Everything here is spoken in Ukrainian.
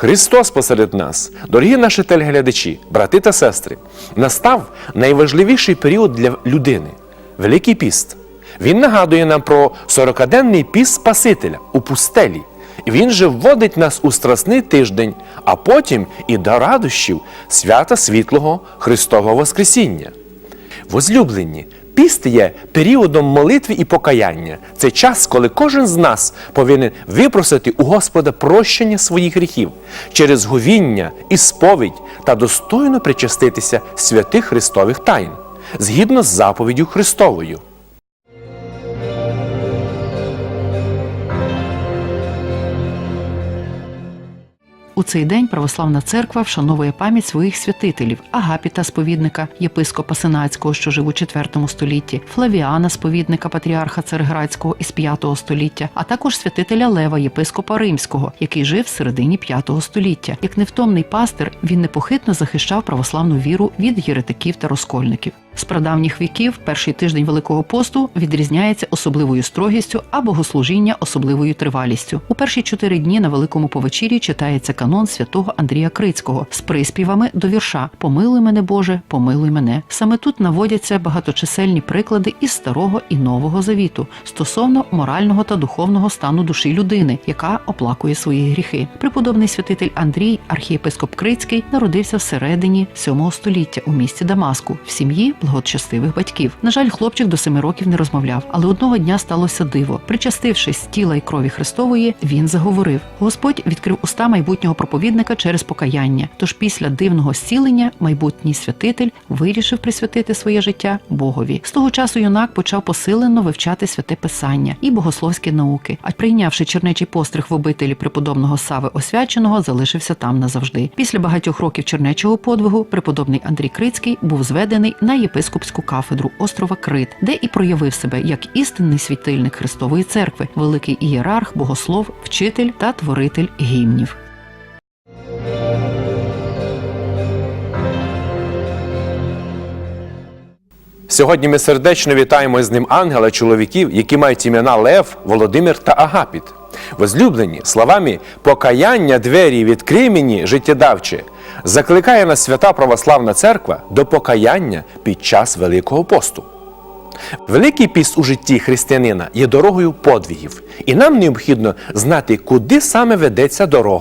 Христос посеред нас, дорогі наші телеглядачі, брати та сестри, настав найважливіший період для людини Великий піст. Він нагадує нам про 40-денний піст Спасителя у пустелі. Він же вводить нас у страсний тиждень, а потім і до радощів свята світлого Христового Воскресіння. Возлюблені, піст є періодом молитви і покаяння. Це час, коли кожен з нас повинен випросити у Господа прощення своїх гріхів через говіння і сповідь та достойно причаститися святих Христових тайн, згідно з заповіддю Христовою. У цей день православна церква вшановує пам'ять своїх святителів Агапіта сповідника, єпископа Сенацького, що жив у IV столітті, Флавіана сповідника патріарха Царградського із V століття, а також святителя Лева, єпископа Римського, який жив в середині V століття. Як невтомний пастир, він непохитно захищав православну віру від єретиків та розкольників. З прадавніх віків перший тиждень Великого посту відрізняється особливою строгістю, а богослужіння особливою тривалістю. У перші чотири дні на Великому повечір'ї читається канон святого Андрія Крицького з приспівами до вірша Помилуй мене, Боже, помилуй мене. Саме тут наводяться багаточисельні приклади із старого і нового завіту стосовно морального та духовного стану душі людини, яка оплакує свої гріхи. Преподобний святитель Андрій, архієпископ Крицький, народився всередині 7 століття у місті Дамаску в сім'ї благочестивих батьків. На жаль, хлопчик до семи років не розмовляв, але одного дня сталося диво. Причастившись тіла й крові Христової, він заговорив. Господь відкрив уста майбутнього проповідника через покаяння. Тож після дивного зцілення майбутній святитель вирішив присвятити своє життя Богові. З того часу юнак почав посилено вивчати святе писання і богословські науки. А прийнявши чернечий постриг в обителі преподобного Сави Освяченого, залишився там назавжди. Після багатьох років чернечого подвигу преподобний Андрій Крицький був зведений на єпископську кафедру острова Крит, де і проявив себе як істинний світильник Христової церкви, великий ієрарх, богослов, вчитель та творитель гімнів. Сьогодні ми сердечно вітаємо з ним ангела чоловіків, які мають імена Лев, Володимир та Агапіт. Возлюблені словами покаяння двері відкрий мені життєдавче, закликає нас свята православна церква до покаяння під час Великого посту. Великий піст у житті християнина є дорогою подвігів, і нам необхідно знати, куди саме ведеться дорога